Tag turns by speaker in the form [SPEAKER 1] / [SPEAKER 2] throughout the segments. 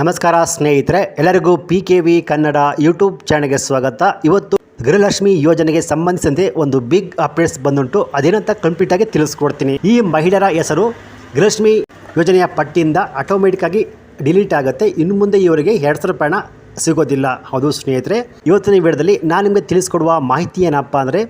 [SPEAKER 1] ನಮಸ್ಕಾರ ಸ್ನೇಹಿತರೆ, ಎಲ್ಲರಿಗೂ P K V Kannada YouTube ಚಾನಲ್ಗೆ ಸ್ವಾಗತ. ಇವತ್ತು ಗೃಹಲಕ್ಷ್ಮಿ ಯೋಜನೆಗೆ ಸಂಬಂಧಿಸಿದಂತೆ ಒಂದು ಬಿಗ್ ಅಪ್ಡೇಟ್ಸ್ ಬಂದುಂಟು. ಅದೇನಂತ ಕಂಪ್ಲೀಟ್ ಆಗಿ ತಿಳಿಸ್ಕೊಡ್ತೀನಿ. ಈ ಮಹಿಳೆಯರ ಹೆಸರು ಗೃಹಲಕ್ಷ್ಮಿ ಯೋಜನೆಯ ಪಟ್ಟಿಯಿಂದ ಆಟೋಮೆಟಿಕ್ ಆಗಿ ಡಿಲೀಟ್ ಆಗುತ್ತೆ. ಇನ್ನು ಮುಂದೆ ಇವರಿಗೆ ಎರಡು ಸಾವಿರ ರೂಪಾಯಿನ ಸಿಗೋದಿಲ್ಲ. ಹೌದು ಸ್ನೇಹಿತರೆ, ಇವತ್ತಿನ ವಿಡಿಯೋದಲ್ಲಿ ನಾನು ನಿಮಗೆ ತಿಳಿಸ್ಕೊಡುವ ಮಾಹಿತಿ ಏನಪ್ಪ ಅಂದರೆ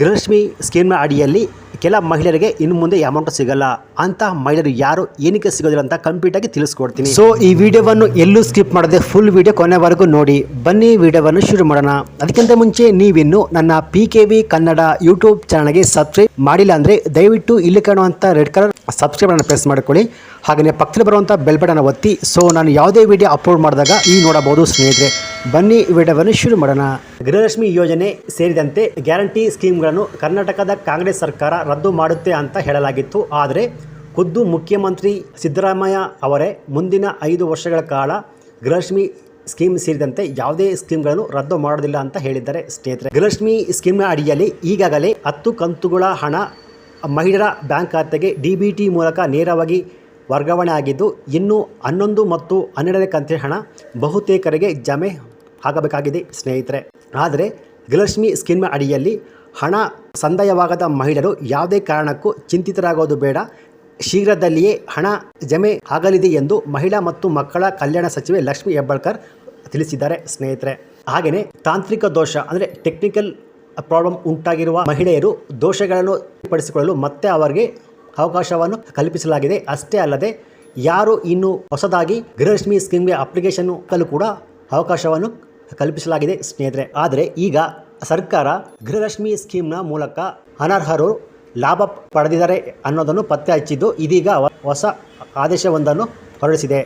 [SPEAKER 1] ಗೃಹಲಕ್ಷ್ಮಿ ಸ್ಕೀಮ್ನ ಅಡಿಯಲ್ಲಿ ಕೆಲ ಮಹಿಳೆಯರಿಗೆ ಇನ್ನು ಮುಂದೆ ಅಮೌಂಟ್ ಸಿಗಲ್ಲ ಅಂತ ಮಹಿಳೆಯರು ಯಾರು ಏನಕ್ಕೆ ಸಿಗೋದಿಲ್ಲ ಅಂತ ಕಂಪ್ಲೀಟ್ ಆಗಿ ತಿಳಿಸ್ಕೊಡ್ತೀನಿ. ಸೊ ಈ ವಿಡಿಯೋವನ್ನು ಎಲ್ಲೂ ಸ್ಕಿಪ್ ಮಾಡದೆ ಫುಲ್ ವಿಡಿಯೋ ಕೊನೆವರೆಗೂ ನೋಡಿ. ಬನ್ನಿ ವಿಡಿಯೋವನ್ನು ಶುರು ಮಾಡೋಣ. ಅದಕ್ಕಿಂತ ಮುಂಚೆ ನೀವಿನ್ನು ನನ್ನ P K V Kannada YouTube ಚಾನಲ್ಗೆ ಸಬ್ಸ್ಕ್ರೈಬ್ ಮಾಡಿಲ್ಲ ಅಂದರೆ ದಯವಿಟ್ಟು ಇಲ್ಲಿ ಕಾಣುವಂಥ ರೆಡ್ ಕಲರ್ ಸಬ್ಸ್ಕ್ರೈಬ್ ಅನ್ನು ಪ್ರೆಸ್ ಮಾಡ್ಕೊಳ್ಳಿ. ಹಾಗೆಯೇ ಪಕ್ಕದಲ್ಲಿ ಬರುವಂಥ ಬೆಲ್ ಬಟನ್ ಒತ್ತಿ. ಸೊ ನಾನು ಯಾವುದೇ ವಿಡಿಯೋ ಅಪ್ಲೋಡ್ ಮಾಡಿದಾಗ ಈ ನೋಡಬಹುದು ಸ್ನೇಹಿತರೆ. ಬನ್ನಿ ವಿಡಿಯೋವನ್ನು ಶುರು ಮಾಡೋಣ. ಗೃಹಲಕ್ಷ್ಮಿ ಯೋಜನೆ ಸೇರಿದಂತೆ ಗ್ಯಾರಂಟಿ ಸ್ಕೀಮ್ಗಳನ್ನು ಕರ್ನಾಟಕದ ಕಾಂಗ್ರೆಸ್ ಸರ್ಕಾರ ರದ್ದು ಮಾಡುತ್ತೆ ಅಂತ ಹೇಳಲಾಗಿತ್ತು. ಆದರೆ ಖುದ್ದು ಮುಖ್ಯಮಂತ್ರಿ ಸಿದ್ದರಾಮಯ್ಯ ಅವರೇ ಮುಂದಿನ ಐದು ವರ್ಷಗಳ ಕಾಲ ಗೃಹಲಕ್ಷ್ಮಿ ಸ್ಕೀಮ್ ಸೇರಿದಂತೆ ಯಾವುದೇ ಸ್ಕೀಮ್ಗಳನ್ನು ರದ್ದು ಮಾಡೋದಿಲ್ಲ ಅಂತ ಹೇಳಿದ್ದಾರೆ ಸ್ನೇಹಿತರೆ. ಗೃಹಲಕ್ಷ್ಮಿ ಸ್ಕೀಮ್ನ ಅಡಿಯಲ್ಲಿ ಈಗಾಗಲೇ ಹತ್ತು ಕಂತುಗಳ ಹಣ ಮಹಿಳೆಯರ ಬ್ಯಾಂಕ್ ಖಾತೆಗೆ ಡಿ ಮೂಲಕ ನೇರವಾಗಿ ವರ್ಗಾವಣೆ ಆಗಿದ್ದು, ಇನ್ನು ಹನ್ನೊಂದು ಮತ್ತು ಹನ್ನೆರಡನೇ ಕಂತಿನ ಹಣ ಬಹುತೇಕರಿಗೆ ಜಮೆ ಆಗಬೇಕಾಗಿದೆ, ಸ್ನೇಹಿತರೆ. ಆದರೆ ಗೃಹಲಕ್ಷ್ಮಿ ಸ್ಕೀಮ್ ಅಡಿಯಲ್ಲಿ ಹಣ ಸಂದಾಯವಾಗದ ಮಹಿಳೆಯರು ಯಾವುದೇ ಕಾರಣಕ್ಕೂ ಚಿಂತಿತರಾಗೋದು ಬೇಡ. ಶೀಘ್ರದಲ್ಲಿಯೇ ಹಣ ಜಮೆ ಆಗಲಿದೆ ಎಂದು ಮಹಿಳಾ ಮತ್ತು ಮಕ್ಕಳ ಕಲ್ಯಾಣ ಸಚಿವೆ ಲಕ್ಷ್ಮಿ ಹೆಬ್ಬಾಳ್ಕರ್ ತಿಳಿಸಿದ್ದಾರೆ, ಸ್ನೇಹಿತರೆ. ಹಾಗೆಯೇ ತಾಂತ್ರಿಕ ದೋಷ, ಅಂದರೆ ಟೆಕ್ನಿಕಲ್ ಪ್ರಾಬ್ಲಮ್ ಉಂಟಾಗಿರುವ ಮಹಿಳೆಯರು ದೋಷಗಳನ್ನು ಪಡಿಸಿಕೊಳ್ಳಲು ಮತ್ತೆ ಅವರಿಗೆ ಅವಕಾಶವನ್ನು ಕಲ್ಪಿಸಲಾಗಿದೆ. ಅಷ್ಟೇ ಅಲ್ಲದೆ ಯಾರು ಇನ್ನು ಹೊಸದಾಗಿ ಗೃಹಲಕ್ಷ್ಮಿ ಸ್ಕೀಮ್ಗೆ ಅಪ್ಲಿಕೇಶನ್ ಕೂಡ ಅವಕಾಶವನ್ನು ಕಲ್ಪಿಸಲಾಗಿದೆ, ಸ್ನೇಹಿತರೆ. ಆದರೆ ಈಗ ಸರ್ಕಾರ ಗೃಹಲಕ್ಷ್ಮಿ ಸ್ಕೀಮ್ನ ಮೂಲಕ ಅನರ್ಹರು ಲಾಭ ಪಡೆದಿದ್ದಾರೆ ಅನ್ನೋದನ್ನು ಪತ್ತೆ ಹಚ್ಚಿದ್ದು ಇದೀಗ ಹೊಸ ಆದೇಶವೊಂದನ್ನು ಹೊರಡಿಸಿದೆ.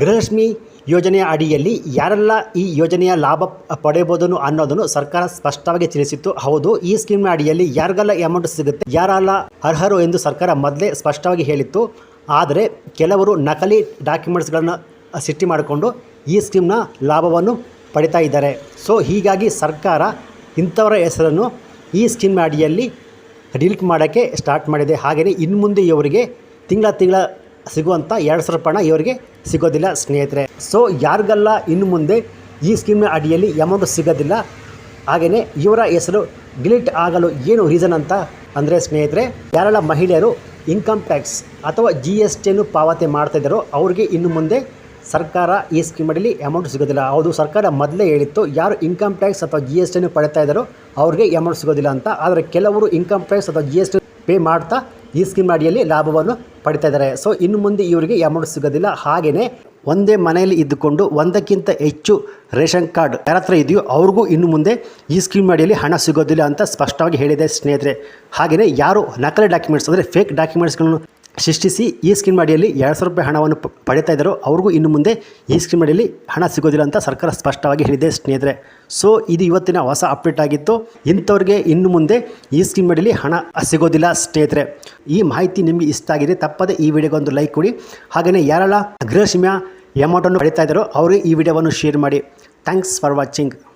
[SPEAKER 1] ಗೃಹಲಕ್ಷ್ಮಿ ಯೋಜನೆಯ ಅಡಿಯಲ್ಲಿ ಯಾರೆಲ್ಲ ಈ ಯೋಜನೆಯ ಲಾಭ ಪಡೆಯಬಹುದು ಅನ್ನೋದನ್ನು ಸರ್ಕಾರ ಸ್ಪಷ್ಟವಾಗಿ ತಿಳಿಸಿತ್ತು. ಹೌದು, ಈ ಸ್ಕೀಮ್ನ ಅಡಿಯಲ್ಲಿ ಯಾರಿಗೆಲ್ಲ ಅಮೌಂಟ್ ಸಿಗುತ್ತೆ, ಯಾರೆಲ್ಲ ಅರ್ಹರು ಎಂದು ಸರ್ಕಾರ ಮೊದಲೇ ಸ್ಪಷ್ಟವಾಗಿ ಹೇಳಿತ್ತು. ಆದರೆ ಕೆಲವರು ನಕಲಿ ಡಾಕ್ಯುಮೆಂಟ್ಸ್ಗಳನ್ನು ಸೃಷ್ಟಿ ಮಾಡಿಕೊಂಡು ಈ ಸ್ಕೀಮ್ನ ಲಾಭವನ್ನು ಪಡಿತಾ ಇದ್ದಾರೆ. ಸೊ, ಹೀಗಾಗಿ ಸರ್ಕಾರ ಇಂಥವರ ಹೆಸರನ್ನು ಈ ಸ್ಕೀಮ್ ಅಡಿಯಲ್ಲಿ ಡಿಲೀಟ್ ಮಾಡೋಕ್ಕೆ ಸ್ಟಾರ್ಟ್ ಮಾಡಿದೆ. ಹಾಗೆಯೇ ಇನ್ನು ಮುಂದೆ ಇವರಿಗೆ ತಿಂಗಳ ತಿಂಗಳ ಸಿಗುವಂಥ ಎರಡು ಸಾವಿರ ರೂಪಾಯಿನ ಇವರಿಗೆ ಸಿಗೋದಿಲ್ಲ ಸ್ನೇಹಿತರೆ. ಸೊ, ಯಾರಿಗೆಲ್ಲ ಇನ್ನು ಮುಂದೆ ಈ ಸ್ಕೀಮ್ನ ಅಡಿಯಲ್ಲಿ ಅಮೌಂಟ್ ಸಿಗೋದಿಲ್ಲ. ಹಾಗೆಯೇ ಇವರ ಹೆಸರು ಡಿಲೀಟ್ ಆಗಲು ಏನು ರೀಸನ್ ಅಂತ ಅಂದರೆ ಸ್ನೇಹಿತರೆ, ಯಾರೆಲ್ಲ ಮಹಿಳೆಯರು ಇನ್ಕಮ್ ಟ್ಯಾಕ್ಸ್ ಅಥವಾ ಜಿ ಎಸ್ ಟಿಯನ್ನು ಪಾವತಿ ಮಾಡ್ತಾಯಿದ್ದಾರೋ ಅವ್ರಿಗೆ ಇನ್ನು ಮುಂದೆ ಸರ್ಕಾರ ಈ ಸ್ಕೀಮ್ ಅಡಿಲಿ ಅಮೌಂಟ್ ಸಿಗೋದಿಲ್ಲ. ಹೌದು, ಸರ್ಕಾರ ಮೊದಲೇ ಹೇಳಿತ್ತು, ಯಾರು ಇನ್ಕಮ್ ಟ್ಯಾಕ್ಸ್ ಅಥವಾ ಜಿ ಎಸ್ ಟಿಯನ್ನು ಪಡಿತಾ ಇದ್ದಾರೋ ಅವ್ರಿಗೆ ಅಮೌಂಟ್ ಸಿಗೋದಿಲ್ಲ ಅಂತ. ಆದರೆ ಕೆಲವರು ಇನ್ಕಮ್ ಟ್ಯಾಕ್ಸ್ ಅಥವಾ ಜಿ ಎಸ್ ಟಿ ಪೇ ಮಾಡ್ತಾ ಈ ಸ್ಕೀಮ್ ಅಡಿಯಲ್ಲಿ ಲಾಭವನ್ನು ಪಡಿತಾ ಇದ್ದಾರೆ. ಸೊ ಇನ್ನು ಮುಂದೆ ಇವರಿಗೆ ಅಮೌಂಟ್ ಸಿಗೋದಿಲ್ಲ. ಹಾಗೆಯೇ ಒಂದೇ ಮನೆಯಲ್ಲಿ ಇದ್ದುಕೊಂಡು ಒಂದಕ್ಕಿಂತ ಹೆಚ್ಚು ರೇಷನ್ ಕಾರ್ಡ್ ಯಾರ ಹತ್ರ ಇದೆಯೋ ಅವ್ರಿಗೂ ಇನ್ನು ಮುಂದೆ ಈ ಸ್ಕೀಮ್ ಅಡಿಯಲ್ಲಿ ಹಣ ಸಿಗೋದಿಲ್ಲ ಅಂತ ಸ್ಪಷ್ಟವಾಗಿ ಹೇಳಿದೆ ಸ್ನೇಹಿತರೆ. ಹಾಗೆಯೇ ಯಾರು ನಕಲಿ ಡಾಕ್ಯುಮೆಂಟ್ಸ್ ಅಂದರೆ ಫೇಕ್ ಡಾಕ್ಯುಮೆಂಟ್ಸ್ಗಳನ್ನು ಸೃಷ್ಟಿಸಿ ಈ ಸ್ಕೀಮ್ ಅಡಿಯಲ್ಲಿ ಎರಡು ಸಾವಿರ ರೂಪಾಯಿ ಹಣವನ್ನು ಪಡಿತಾ ಇದ್ದಾರೋ ಅವ್ರಿಗೂ ಇನ್ನು ಮುಂದೆ ಈ ಸ್ಕೀಮ್ ಅಡಿಯಲ್ಲಿ ಹಣ ಸಿಗೋದಿಲ್ಲ ಅಂತ ಸರ್ಕಾರ ಸ್ಪಷ್ಟವಾಗಿ ಹೇಳಿದೆ ಸ್ನೇಹಿತರೆ. ಸೊ, ಇದು ಇವತ್ತಿನ ಹೊಸ ಅಪ್ಡೇಟ್ ಆಗಿತ್ತು. ಇಂಥವ್ರಿಗೆ ಇನ್ನು ಮುಂದೆ ಈ ಸ್ಕೀಮ್ ಅಡಿಯಲ್ಲಿ ಹಣ ಸಿಗೋದಿಲ್ಲ ಸ್ನೇಹಿತರೆ. ಈ ಮಾಹಿತಿ ನಿಮಗೆ ಇಷ್ಟ ಆಗಿದೆ ತಪ್ಪದೆ ಈ ವಿಡಿಯೋಗೆ ಒಂದು ಲೈಕ್ ಕೊಡಿ. ಹಾಗೆಯೇ ಯಾರೆಲ್ಲ ಗೃಹಸೀಮೆಯ ಅಮೌಂಟನ್ನು ಪಡಿತಾ ಇದ್ದಾರೋ ಅವರಿಗೆ ಈ ವಿಡಿಯೋವನ್ನು ಶೇರ್ ಮಾಡಿ. Thanks for watching.